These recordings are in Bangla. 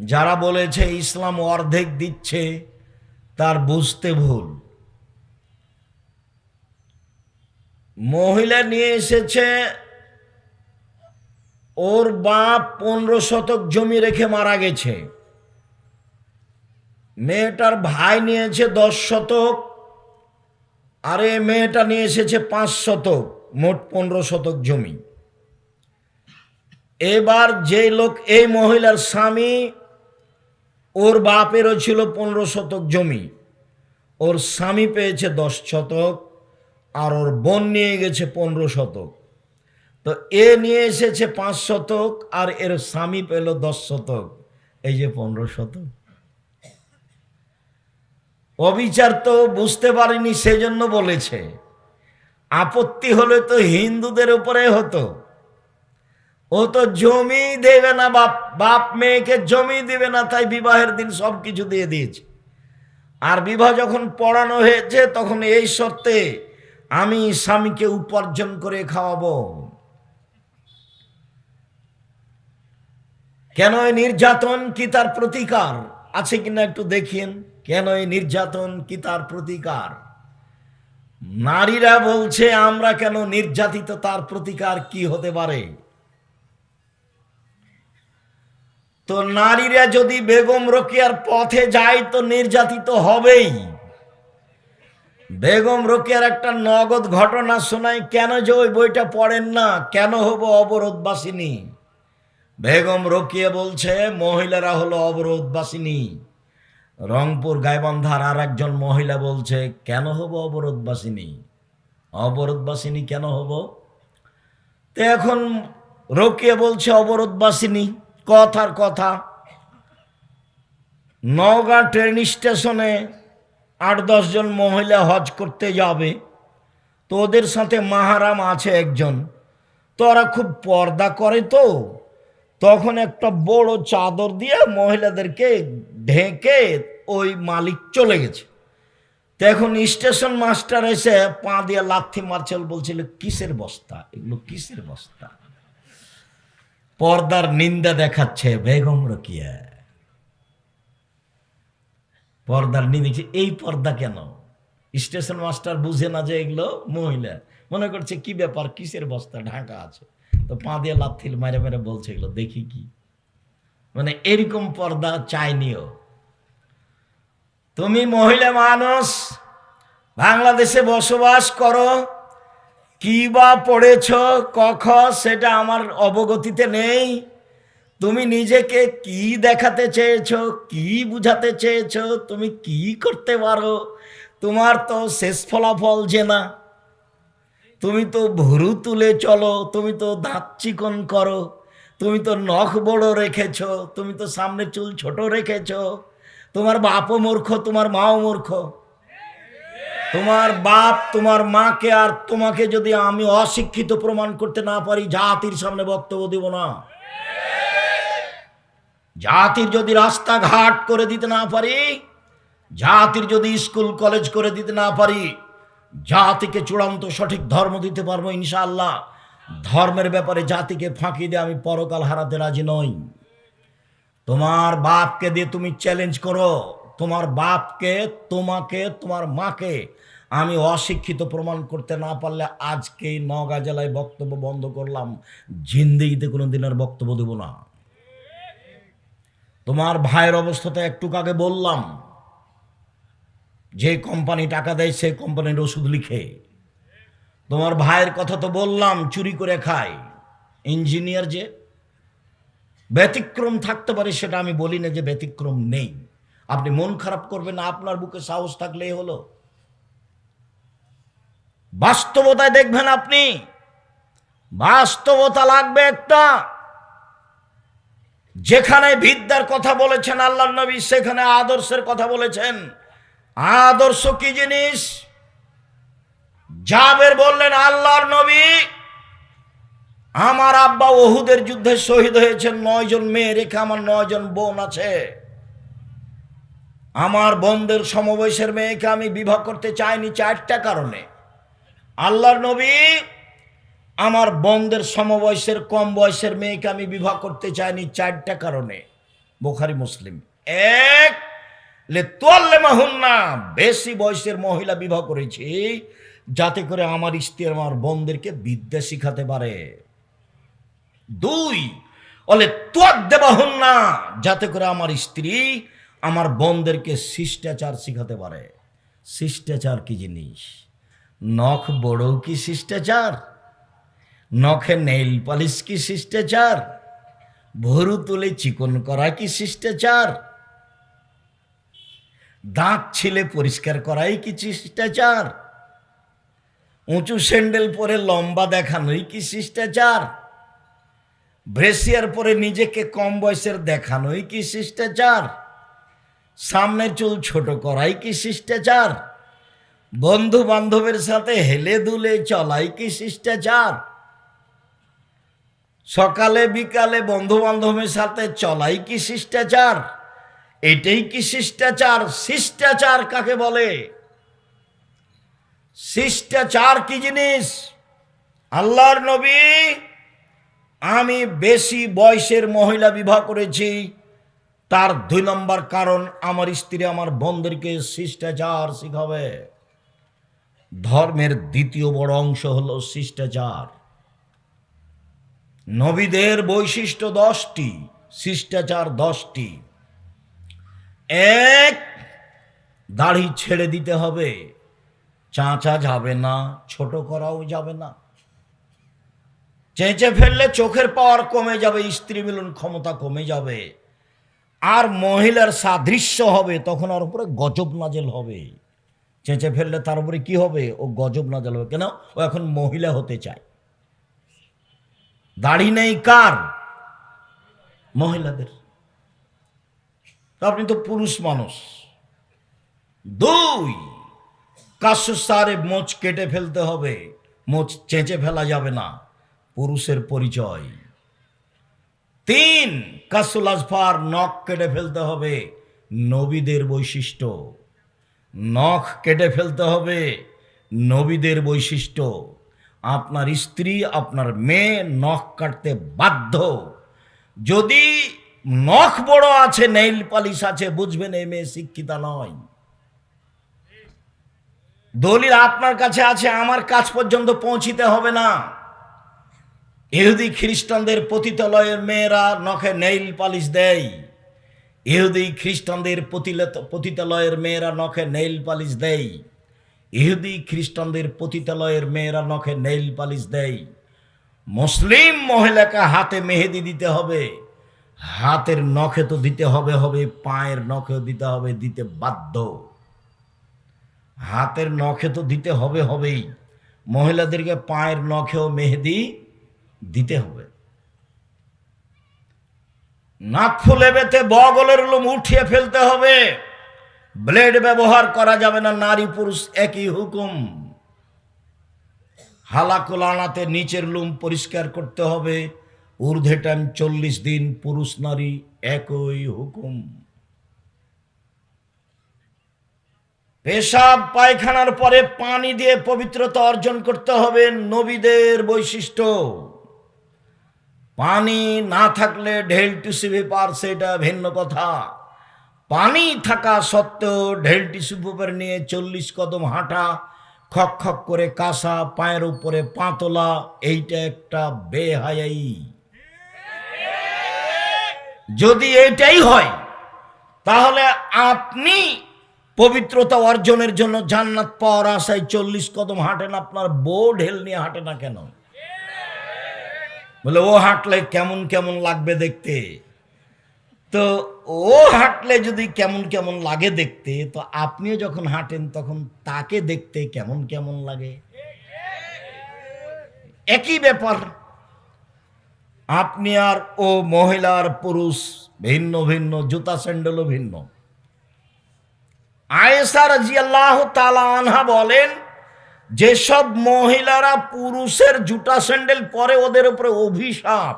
যারা বলেছে ইসলাম অর্ধেক দিচ্ছে, তার বুঝতে ভুল। মহিলা নিয়ে এসেছে, ওর বাপ পনেরো শতক জমি রেখে মারা গেছে। মেয়েটার ভাই নিয়েছে দশ শতক, আর এ মেয়েটা নিয়ে এসেছে পাঁচ শতক, মোট পনেরো শতক জমি। এবার যে লোক, এই মহিলার স্বামী ওর বাপেরও ছিল পনেরো শতক জমি। ওর স্বামী পেয়েছে দশ শতক, আর ওর বোন নিয়ে গেছে পনেরো শতক। তো এ নিয়ে এসেছে পাঁচ শতক, আর এর স্বামী পেল দশ শতক। এই যে পনেরো শতক। অবিচার তো বুঝতে পারিনি, সেজন্য বলেছে। আপত্তি হলে তো হিন্দুদের উপরে হতো। ও তো জমি দেবে না, বাপ বাপ মেয়েকে জমি দেবে না, তাই বিবাহের দিন সব কিছু দিয়ে দিয়েছে। আর বিবাহ যখন পড়ানো হয়েছে, তখন এই শর্তে আমি স্বামীকে উপার্জন করে খাওয়াবো। কেন এই নির্যাতন কি তার প্রতিকার? আছে কিনা একটু দেখিয়েন। কেন এই নির্যাতন কি তার প্রতিকার? নারীরা বলছে, আমরা কেন নির্যাতিত তার প্রতিকার কি হতে পারে? তো নারীরা যদি বেগম রোকেয়ার পথে যায়, তো নির্যাতিত হবেই। বেগম রোকেয়ার একটা নগদ ঘটনা শোনাই, কেন যে ওই বইটা পড়েন না? কেন হব অবরোধবাসিনী? বেগম রোকিয়া বলছে, মহিলারা হলো অবরোধবাসিনী। রংপুর গাইবান্ধার আর একজন মহিলা বলছে, কেন হব অবরোধবাসিনী? অবরোধবাসিনী কেন হব? তো এখন রোকিয়া বলছে, অবরোধবাসিনী। কথার কথা। নওগাঁ ট্রেন স্টেশনে আট দশজন মহিলা হজ করতে যাবে। তো ওদের সাথে মাহারাম আছে একজন। তো ওরা খুব পর্দা করে তো। তখন একটা বড় চাদর দিয়ে মহিলাদেরকে ঢেকে ওই মালিক চলে গেছে। এখন স্টেশন মাস্টার এসে পা দিয়ে লাথি মারছিল বলছিল, কিসের বস্তা? এগুলো কিসের বস্তা? পর্দার নিন্দা দেখাচ্ছে বেগম রকিয়া। পর্দার নিন্দা এই পর্দা কেন? স্টেশন মাস্টার বুঝে না যে এগুলো মহিলা। মনে করছে কি ব্যাপার? কিসের বস্তা? ঢাকা আছে। তো পা দিয়ে লাথিল মেরে মেরে বলছে এগুলো, দেখি কি। মানে এরকম পর্দা চাইনিও তুমি মহিলা মানুষ, বাংলাদেশে বসবাস করো কি বা পড়েছ? কখ, সেটা আমার অবগতিতে নেই। তুমি নিজেকে কি দেখাতে চেয়েছো? কি বুঝাতে চেয়েছো? তুমি কি করতে পারো? তোমার তো শেষ ফলাফল যে না। তুমি তো ভুরু তুলে চলো, তুমি তো দাঁত চিকন করো, তুমি তো নখ বড় রেখেছ, তুমি তো সামনে চুল ছোট রেখেছ। তোমার বাপও মূর্খ, তোমার মাও মূর্খ। তোমার বাপ, তোমার মাকে আর তোমাকে যদি আমি অশিক্ষিত প্রমাণ করতে না পারি, জাতির সামনে বক্তব্য দিব না। জাতির যদি রাস্তাঘাট করে দিতে না পারি, জাতির যদি স্কুল, কলেজ করে দিতে না পারি, জাতিকে চূড়ান্ত সঠিক ধর্ম দিতে পারব ইনশাআল্লাহ। ধর্মের ব্যাপারে জাতিকে ফাঁকি দিয়ে আমি পরকাল হারাতে রাজি নই। তোমার বাপকে দিয়ে তুমি চ্যালেঞ্জ করো। তোমার বাপকে, তোমাকে, তোমার মাকে আমি অশিক্ষিত প্রমাণ করতে না পারলে আজকেই নওগাঁ জেলায় বক্তব্য বন্ধ করলাম। জিন্দিগিতে কোনো দিনের বক্তব্য দেব না। তোমার ভাইয়ের অবস্থাতে একটু আগে বললাম। যে কোম্পানি টাকা দেয় সেই কোম্পানির ওষুধ লিখে। তোমার ভাইয়ের কথা তো বললাম, চুরি করে খায়। ইঞ্জিনিয়ার যে ব্যতিক্রম থাকতে পারে সেটা আমি বলি না যে ব্যতিক্রম নেই। আপনি মন খারাপ করবেন না, আপনার বুকে সাহস থাকলেই হলো। বাস্তবতায় দেখবেন আপনি, বাস্তবতা লাগবে একটা। যেখানে বিদ্যার কথা বলেছেন আল্লাহ নবী, সেখানে আদর্শের কথা বলেছেন। আদর্শ কি জিনিস? জাবের বললেন, আল্লাহর নবী, আমার আব্বা ওহুদের যুদ্ধে শহীদ হয়েছেন নয় জন মেয়ে রেখে আমার নয় জন বোন আছে। আমার বোনদের সমবয়সের মেয়েকে আমি বিবাহ করতে চাইনি চারটা কারণে। আল্লাহর নবী আমার বোনদের সমবয়সের কম বয়সের মেয়েকে আমি বিবাহ করতে চাইনি চারটা কারণে। বোখারি, মুসলিম। এক লে মাহুন্না বেশি বয়সের মহিলা বিবাহ করেছি যাতে করে আমার স্ত্রী আমার বোনদেরকে বিদ্যা শিখাতে পারে। দুই অলে তোয়ার না যাতে করে আমার স্ত্রী আমার বোনদেরকে শিষ্টাচার শিখাতে পারে। শিষ্টাচার কি জিনিস? নখ বড় কি শিষ্টাচার? নখে নেইল পালিশ কি শিষ্টাচার? ভরু তুলে চিকন করা কি শিষ্টাচার? দাঁত ছিলে পরিষ্কার করাই কি শিষ্টাচার? উঁচু স্যান্ডেল পরে লম্বা দেখানোই কি শিষ্টাচার? ব্রেসিয়ার পরে নিজেকে কম বয়সের দেখানোই কি শিষ্টাচার? সামনের চুল ছোট করাই কি শিষ্টাচার? বন্ধু বান্ধবের সাথে হেলে দুলে চলাই কি শিষ্টাচার? সকালে, বিকালে বন্ধু বান্ধবের সাথে চলাই কি শিষ্টাচার? এটাই কি শিষ্টাচার? শিষ্টাচার কাকে বলে? শিষ্টাচার কি জিনিস? আল্লাহর নবী, আমি বেশি বয়সের মহিলা বিবাহ করেছি। তার দুই নম্বর কারণ আমার স্ত্রী আমার বোনদেরকে শিষ্টাচার শিখাবে। ধর্মের দ্বিতীয় বড় অংশ হলো শিষ্টাচার। নবীদের বৈশিষ্ট্য দশটি, শিষ্টাচার দশটি। এক, দাড়ি ছেড়ে দিতে হবে। চাঁচা যাবে না, ছোট করাও যাবে না। চেঁচে ফেললে চোখের পাওয়ার কমে যাবে, স্ত্রী মিলন ক্ষমতা কমে যাবে। আর মহিলার সাদৃশ্য হবে, তখন আর উপরে গজব নাজেল হবে। চেঁচে ফেললে তার উপরে কি হবে? ও গজব নাজেল হবে। কেন? ও এখন মহিলা হতে চায়। দাড়ি নেই কার? মহিলাদের। আপনি তো পুরুষ মানুষ। দুই কাশ্বসারে মোচ কেটে ফেলতে হবে। মোচ চেঁচে ফেলা যাবে না। পুরুষের পরিচয়। তিন কাসুল আজফার নখ কেটে ফেলতে হবে নবীদের বৈশিষ্ট্য। নখ কেটে ফেলতে হবে নবীদের বৈশিষ্ট্য। আপনার স্ত্রী, আপনার মেয়ে নখ কাটতে বাধ্য। যদি নখ বড় আছে, নেইল পালিশ আছে, বুঝবেন এই মেয়ে শিক্ষিতা নয়। দলিল আপনার কাছে আছে, আমার কাছ পর্যন্ত পৌঁছিতে হবে না। ইহুদি খ্রিস্টানদের পতিতালয়ের মেয়েরা নখে নেইল পালিশ দেয়। ইহুদি খ্রিস্টানদের পতিতালয়ের মেয়েরা নখে নেইল পালিশ দেয়। ইহুদি খ্রিস্টানদের পতিতালয়ের মেয়েরা নখে নেইল পালিশ দেয়। মুসলিম মহিলাকে হাতে মেহেদি দিতে হবে। হাতের নখে তো দিতে হবে হবে পায়ের নখেও দিতে হবে, দিতে বাধ্য। হাতের নখে তো দিতে হবে, হবেই। মহিলাদেরকে পায়ের নখেও মেহেদি দিতে হবে। নাক ফুলে বেতে বগলের লোম উঠিয়ে ফেলতে হবে। ব্লেড ব্যবহার করা যাবে না, নারী পুরুষ একই হুকুম। হালাকুল আনাতে নিচের লুম পরিষ্কার করতে হবে। ঊর্ধ্বে টাইম চল্লিশ দিন পুরুষ নারী একই হুকুম। পেশাব পায়খানার পরে পানি দিয়ে পবিত্রতা অর্জন করতে হবে। নবীদের বৈশিষ্ট্য। পানি না থাকলে ঢেল টিস্যু পেপার সেটা ভিন্ন কথা। পানি থাকা সত্ত্বেও ঢেল টিস্যু পেপার নিয়ে চল্লিশ কদম হাঁটা, খক খক করে কাঁসা, পায়ের উপরে পাতলা এইটা একটা বেহায়াই। যদি এইটাই হয়, তাহলে আপনি পবিত্রতা অর্জনের জন্য জান্নাত পাওয়ার আশায় চল্লিশ কদম হাঁটেন, আপনার বউ ঢেল নিয়ে হাঁটে না কেন? বলে, ও হাঁটলে কেমন কেমন লাগবে দেখতে? তো ও হাঁটলে যদি কেমন কেমন লাগে দেখতে, তো আপনিও যখন হাঁটেন তখন তাকে দেখতে কেমন কেমন লাগে। একই ব্যাপার, আপনি আর ও মহিলার পুরুষ ভিন্ন ভিন্ন, জুতা স্যান্ডেলও ভিন্ন। আয়েসা রাজিয়াল্লাহ তালা আনহা বলেন যেসব মহিলারা পুরুষের জুতা স্যান্ডেল পরে ওদের উপরে অভিশাপ,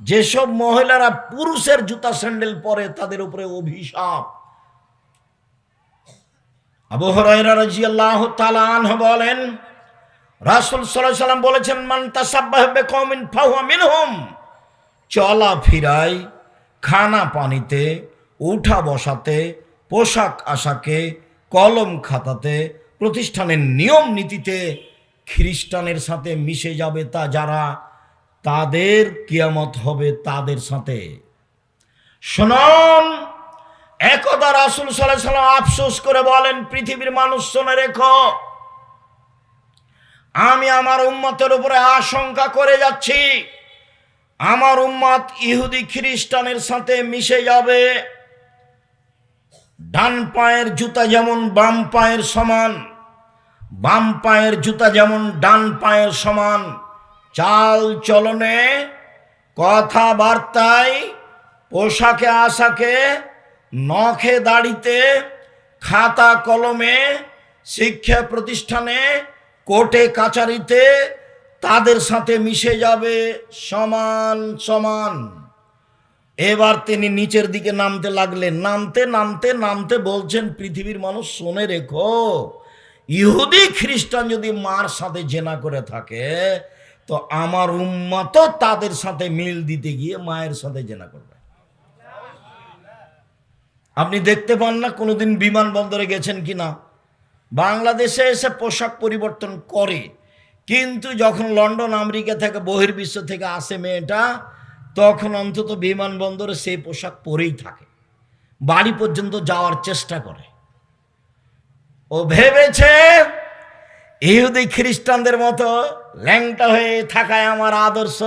যেসব মহিলারা পুরুষের জুতা স্যান্ডেল পরে তাদের উপরে অভিশাপ। আবু হরাইরা বলেন, রাসূল সাল্লাম বলেছেন, মান তাসাব্বাহ বিকওমিন ফাহুয়া মিনহুম চলা ফিরাই খানা পানিতে, উঠা বসাতে, পোশাক আশাকে, কলম খাতাতে প্রতিষ্ঠানের নিয়ম নীতিতে খ্রিস্টানের সাথে মিশে যাবে তা যারা, তাদের কিয়ামত হবে তাদের সাথে। শোনন, একদা রাসুল সাল্লাহ সাল্লাম আফসোস করে বলেন, পৃথিবীর মানুষ শোনে রেখো, আমি আমার উম্মতের উপরে আশঙ্কা করে যাচ্ছি, আমার উম্মত ইহুদি খ্রিস্টানের সাথে মিশে যাবে। ডান পায়ের জুতা যেমন বাম পায়ের সমান, বাম পায়ের জুতা যেমন ডান পায়ের সমান, চাল চলনে কথাবার্তায় পোশাকে আশাকে, নখে দাড়িতে, খাতা কলমে, শিক্ষা প্রতিষ্ঠানে, কোর্টে কাচারিতে, তাদের সাথে মিশে যাবে সমান সমান। এবার তিনি নিচের দিকে নামতে লাগলেন। নামতে নামতে নামতে বলছেন, পৃথিবীর মানুষ শোনে রেখো, ইহুদি, খ্রিস্টান যদি মার সাথে জেনা করে থাকে, তো আমার উম্মত তাদের সাথে মিল দিতে গিয়ে মায়ের সাথে জেনা করবে। আপনি দেখতে পান না কোনোদিন বিমানবন্দরে গেছেন কি না? বাংলাদেশে এসে পোশাক পরিবর্তন করে, কিন্তু যখন লন্ডন, আমেরিকা থেকে বহির্বিশ্ব থেকে আসে মেয়েটা তখন অন্তত বিমানবন্দরে সেই পোশাক পরেই থাকে। বাড়ি পর্যন্ত যাওয়ার চেষ্টা করে। ও ভেবেছে, ইহুদি খ্রিস্টানদের মতো ল্যাংটা হয়ে থাকায় আমার আদর্শ।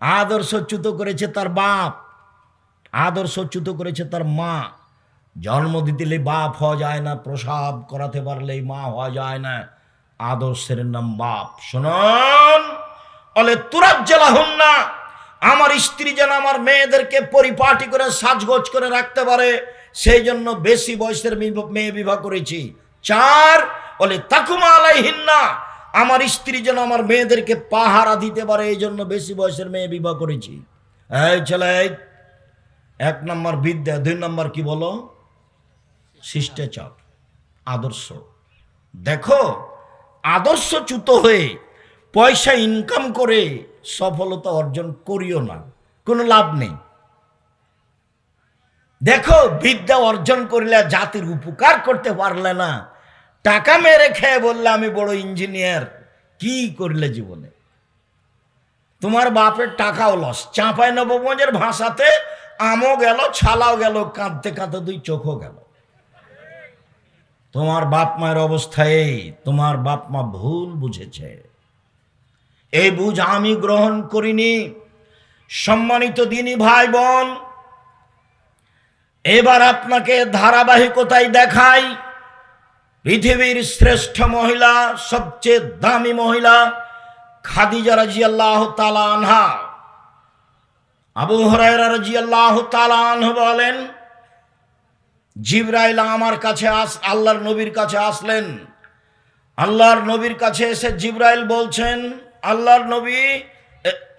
আদর্শ চ্যুত করেছে তার বাপ। আদর্শ চ্যুত করেছে তার মা। জন্ম দিতেলে বাপ হওয়া যায় না, প্রসাব করাতে পারলেই মা হওয়া যায় না। আদর্শের নাম বাপ। শুনুন, বলে তুরাব জেলা হন না আমার স্ত্রী যেন আমার মেয়েদেরকে পরিপাটি করে, সাজগোজ করে রাখতে পারে, সেই জন্য বেশি বয়সের মেয়ে- বিবাহ করেছি। চার, বলে, তাকুমা আলাইহিন না আমার স্ত্রী যেন আমার মেয়েদেরকে পাহারা দিতে পারে, এই জন্য বেশি বয়সের মেয়ে বিবাহ করেছি। এই ছেলে এক নম্বর বিদ্যা, দুই নম্বর কি বলো? শিষ্টাচার, আদর্শ। দেখো, আদর্শচ্যুত হয়ে পয়সা ইনকাম করে সফলতা অর্জন করিও না। কোনো লাভ নেই। দেখো, বিদ্যা অর্জন করলে জাতির উপকার করতে পারলে না। টাকা মেরে খেয়ে বললে আমি বড় ইঞ্জিনিয়ার কি করলে জীবনে? তোমার বাপের টাকাও লস চাঁপাই নবগঞ্জের ভাষাতে আমও গেল, ছালাও গেল, কাঁদতে কাঁদতে দুই চোখও গেল। তোমার বাপ মায়ের অবস্থা এই। তোমার বাপ মা ভুল বুঝেছে। এই বুঝ আমি গ্রহণ করিনি। সম্মানিত দিনী ভাই বোন এবার আপনাকে ধারাবাহিকতায় দেখাই পৃথিবীর শ্রেষ্ঠ মহিলা, সবচেয়ে দামি মহিলা খাদিজা রাজি আল্লাহ আনহা। আবু হরাইরা রাজি আল্লাহ আনহু বলেন, জিব্রাইল আমার কাছে আস, আল্লাহর নবীর কাছে আসলেন। আল্লাহর নবীর কাছে এসে জিব্রাইল বলছেন আল্লাহর নবী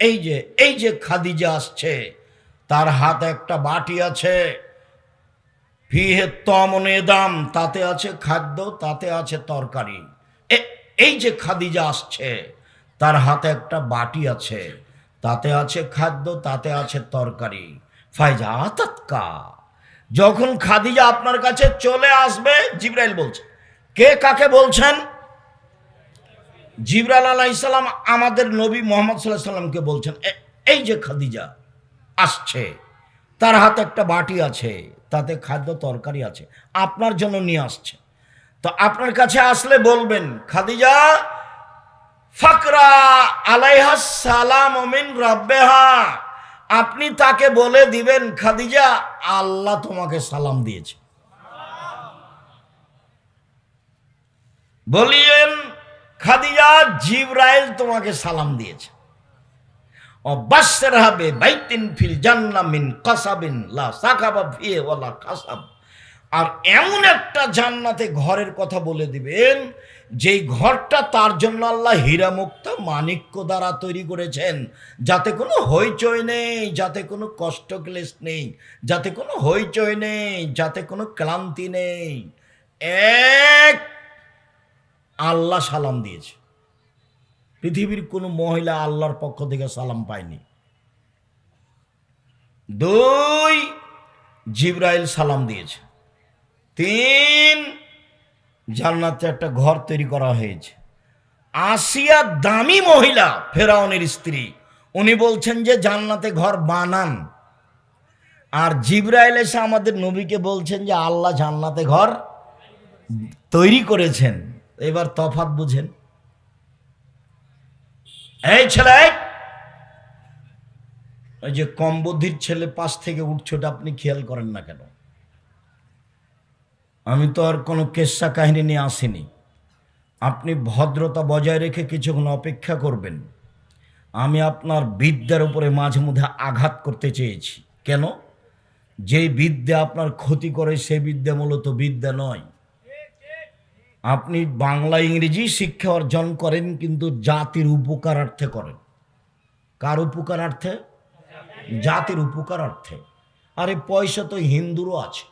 এই যে এই যে খাদিজা আসছে, তার হাতে একটা বাটি আছে। ফিহে তমনে দাম তাতে আছে খাদ্য, তাতে আছে তরকারি। এই যে খাদিজা আসছে, তার হাতে একটা বাটি আছে, তাতে আছে খাদ্য, তাতে আছে তরকারি। ফাইজা তৎকা যখন খাদিজা আপনার কাছে চলে আসবে, জিব্রাইল বলছে, কে কাকে বলছেন? জিবরাল আলাহ ইসলাম আমাদের নবী মোহাম্মদ সাল্লাহ সাল্লামকে বলছেন এই যে খাদিজা আসছে, তার হাতে একটা বাটি আছে, তাতে খাদ্য তরকারি আছে, আপনার জন্য নিয়ে আসছে। তো আপনার কাছে আসলে বলবেন, খাদিজা, ফাকরা আলাইহা সালাম মিন রাব্বেহা, আপনি তাকে বলে দিবেন, খাদিজা, আল্লাহ তোমাকে সালাম দিয়েছে। বলিয়েন খাদিজা জিব্রাইল তোমাকে সালাম দিয়েছে। অবাসের হবে বাইতিন ফিল জান্নামিন কাসাবিন, লা সাকাবা ফিয়ে ওয়ালা কাসাব। আর এমন একটা জান্নাতে ঘরের কথা বলে দিবেন, যেই ঘরটা তার জন্য আল্লাহ হীরা মুক্তা মানিক্য দ্বারা তৈরি করেছেন। যাতে কোনো হইচই নেই, যাতে কোনো কষ্ট ক্লেশ নেই, যাতে কোনো হইচই নেই, যাতে কোনো ক্লান্তি নেই। এক আল্লাহ সালাম দিয়েছে। পৃথিবীর কোনো মহিলা আল্লাহর পক্ষ থেকে সালাম পায়নি। দুই, জিব্রাইল সালাম দিয়েছে। তিন, জান্নাতে একটা ঘর তৈরি করা হয়েছে। আসিয়া দামি মহিলা ফেরাউনের স্ত্রী, উনি বলছেন যে জান্নাতে ঘর বানান। আর জিব্রাইল এসে আমাদের নবীকে বলছেন যে আল্লাহ জান্নাতে ঘর তৈরি করেছেন। এবার তফাত বুঝেন। এই ছেলে ওই যে কম বুদ্ধির ছেলে পাশ থেকে উঠছে ওটা আপনি খেয়াল করেন না কেন? আমি তো আর কোনো কেসা কাহিনী নিয়ে আসিনি। আপনি ভদ্রতা বজায় রেখে কিছুক্ষণ অপেক্ষা করবেন। আমি আপনার বিদ্যার উপরে মাঝে মধ্যে আঘাত করতে চেয়েছি। কেন? যে বিদ্যা আপনার ক্ষতি করে সে বিদ্যা মূলত বিদ্যা নয়। আপনি বাংলা ইংরেজি শিক্ষা অর্জন করেন, কিন্তু জাতির উপকারার্থে করেন। কার উপকারার্থে? জাতির উপকারার্থে। আরে, পয়সা তো হিন্দুরও আছে,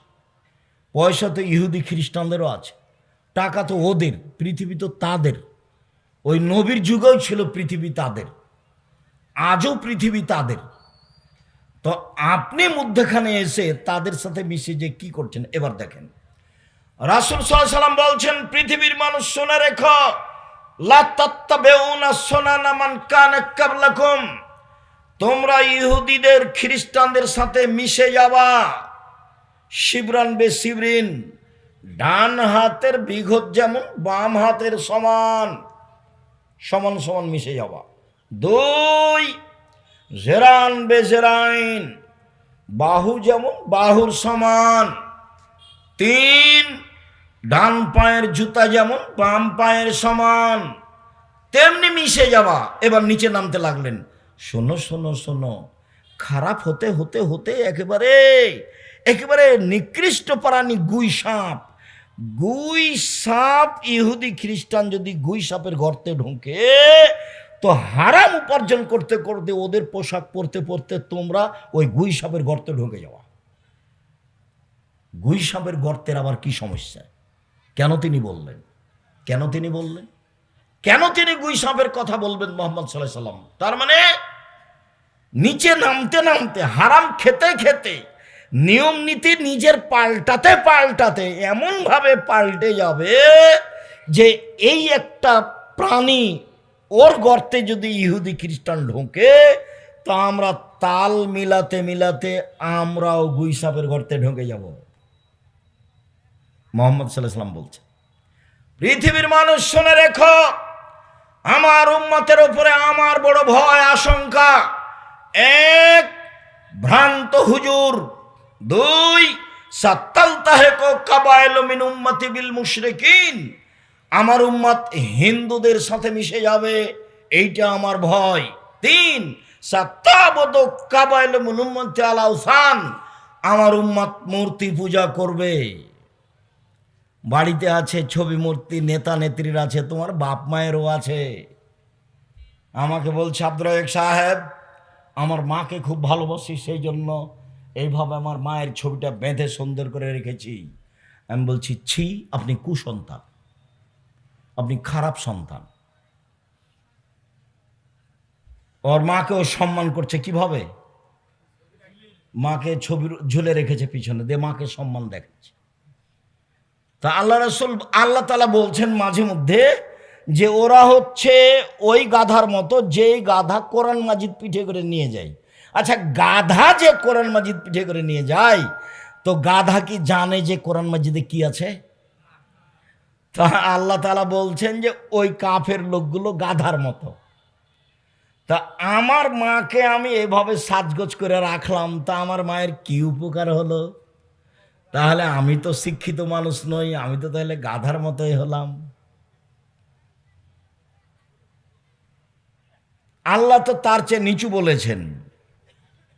পয়সা তো ইহুদি খ্রিস্টানদেরও আছে, টাকা তো ওদের, পৃথিবী তো তাদের। ওই নবীর যুগেও ছিল পৃথিবী তাদের, আজও পৃথিবী তাদের। তো আপনি মধ্যখানে এসে তাদের সাথে মিশে যে কি করছেন, এবার দেখেন। রাসুল সাল্লাম বলছেন, পৃথিবীর মানুষ শোনা রেখো তোমরা ইহুদিদের, খ্রিস্টানদের সাথে মিশে যাবা। শিবরান বে শিবরিন, ডান হাতের বিঘত যেমন, বাম হাতের সমান সমান সমান মিশে যাওয়া দুই, জেরান বে জেরাইন, বাহু যেমন, বাহুর সমান তিন, ডান পায়ের জুতা যেমন, বাম পায়ের সমান, তেমনি মিশে যাওয়া। এবার নিচে নামতে লাগলেন। শোনো শোনো শোনো, খারাপ হতে হতে হতে একেবারে একেবারে নিকৃষ্ট প্রাণী গুই সাপ। গুই সাপ, ইহুদি খ্রিস্টান যদি গুই সাপের গর্তে ঢুকে, তো হারাম উপার্জন করতে করতে ওদের পোশাক পরতে পরতে তোমরা ওই গুই সাপের গর্তে ঢুকে যাওয়া। গুই সাপের গর্তের আবার কি সমস্যা? কেন তিনি বললেন? কেন তিনি বললেন? কেন তিনি গুই সাপের কথা বলবেন মোহাম্মদ সাল্লাহ সাল্লাম? তার মানে নিচে নামতে নামতে, হারাম খেতে খেতে, নিয়ম নীতি নিজের পাল্টাতে পাল্টাতে, এমনভাবে পাল্টে যাবে যে এই একটা প্রাণী ওর গর্তে যদি ইহুদি খ্রিস্টান ঢোকে, তা আমরা তাল মিলাতে মিলাতে আমরাও গুই সাপের গর্তে ঢুকে যাব। মোহাম্মদ সাল্লাহ সাল্লাম বলছে, পৃথিবীর মানুষ শুনে রেখো, আমার উম্মতের উপরে আমার বড় ভয়, আশঙ্কা। এক, ভ্রান্ত হুজুর। দুই, সাত্তাল তাহেকো কাবায়েল মিন উম্মতি বিল মুশরিকিন। আমার উম্মত হিন্দুদের সাথে মিশে যাবে, এইটা আমার ভয়। তিন, সাত্তাবদ কাবায়েল মিন উম্মতি আলাউসান আমার উম্মত মূর্তি পূজা করবে। বাড়িতে আছে, ছবি মূর্তি, নেতা নেত্রীর আছে, তোমার বাপ মায়েরও আছে। আমাকে বলছে আব্দুল রাজাক সাহেব, আমার মাকে খুব ভালোবাসি সেই জন্য এইভাবে আমার মায়ের ছবিটা বেঁধে সুন্দর করে রেখেছি। আমি বলছি, ছি, আপনি কুসন্তান। আপনি খারাপ সন্তান। ওর মাকে ও সম্মান করছে কীভাবে? মাকে ছবি ঝুলে রেখেছে পিছনে, দিয়ে মাকে সম্মান দেখাচ্ছে। তা আল্লাহ রসুল, আল্লাহ তালা বলছেন মাঝে মধ্যে যে ওরা হচ্ছে ওই গাধার মতো যেই গাধা কোরআন মাজিদ পিঠে করে নিয়ে যায়। আচ্ছা গাধা যে কোরআন মাজিদ পিঠে করে নিয়ে যায়, তো গাধা কি জানে যে কোরআন মাজিদে কি আছে? তা আল্লাহ তালা বলছেন যে ওই কাফের লোকগুলো গাধার মতো। তা আমার মাকে আমি এভাবে সাজগোজ করে রাখলাম, তা আমার মায়ের কি উপকার হলো? তাহলে আমি তো শিক্ষিত মানুষ নই, আমি তো তাহলে গাধার মতোই হলাম। আল্লাহ তো তার চেয়ে নিচু বলেছেন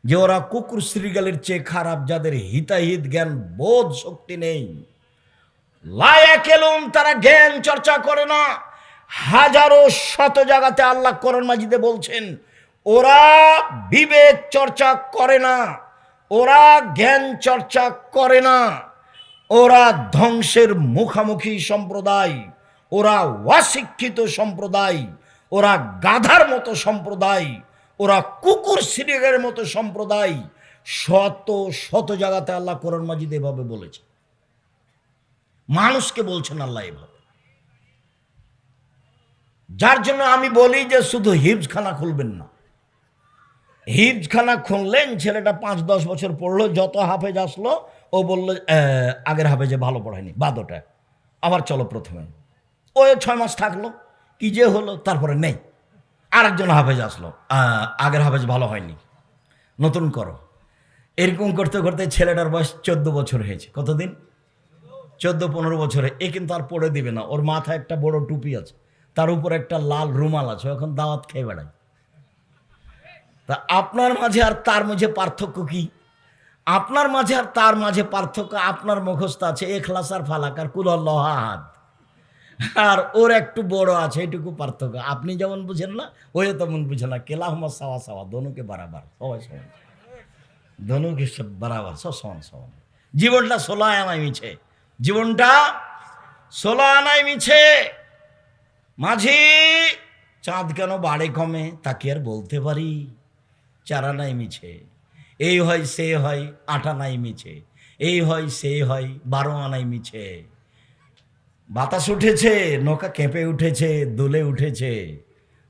যে ওরা কুকুর শ্রীগালের চেয়ে খারাপ, যাদের হিতাহিত জ্ঞান, বোধ শক্তি নেই। লায়াকেলুম, তারা জ্ঞান চর্চা করে না। হাজারো শত জায়গাতে আল্লাহ করণ মাজিদে বলছেন, ওরা বিবেক চর্চা করে না। ওরা জ্ঞান চর্চা করে না। ওরা ধ্বংসের মুখামুখি সম্প্রদায়। ওরা অশিক্ষিত সম্প্রদায়। ওরা গাধার মতো সম্প্রদায়। ওরা কুকুর সিরিগের মতো সম্প্রদায়। শত শত জায়গাতে আল্লাহ কোরআন মাজিদ এভাবে বলেছে। মানুষকে বলছেন আল্লাহ এভাবে। যার জন্য আমি বলি যে শুধু হিফজখানা খুলবেন না। হিফজখানা খুললেন ছেলেটা পাঁচ দশ বছর পড়ল, যত হাফেজ আসলো, ও বলল আগের হাফেজে ভালো পড়ায়নি, বাদ ওটা, আবার চলো প্রথমে। ওই ছয় মাস থাকল, কি যে হলো, তারপরে নেই। আরেকজন হাফেজ আসলো আগের হাফেজ ভালো হয়নি, নতুন করো। এরকম করতে করতে ছেলেটার বয়স চোদ্দ বছর হয়েছে। কতদিন? চোদ্দ পনেরো বছরে এ কিন্তু আর পড়ে দিবে না। ওর মাথায় একটা বড় টুপি আছে, তার উপর একটা লাল রুমাল আছে, ও এখন দাওয়াত খেয়ে বেড়ায়। তা আপনার মাঝে আর তার মাঝে পার্থক্য কি? আপনার মাঝে আর তার মাঝে পার্থক্য আপনার মুখস্থ আছে এখলাস আর ফালাক আর কুল্লাহ হাত আর ওর একটু বড় আছে এটুকু পার্থক্য। আপনি যেমন বুঝেন না ওই তেমন বুঝে না। কেলাহমা সাওয়া সাওয়া দনুকে বারাবার, সবাই সমান। সব বারাবার, সব সমান সমান। জীবনটা ষোলো আনায় মিছে। জীবনটা ষোলো আনায় মিছে। মাঝি, চাঁদ কেন বাড়ে কমে তাকে আর বলতে পারি? চারা নাই মিছে। এই হয়, সে হয়, আটা নাই মিছে। এই হয়, সে হয়, বারো আনাই মিছে। বাতাস উঠেছে, নৌকা কেঁপে উঠেছে, দোলে উঠেছে।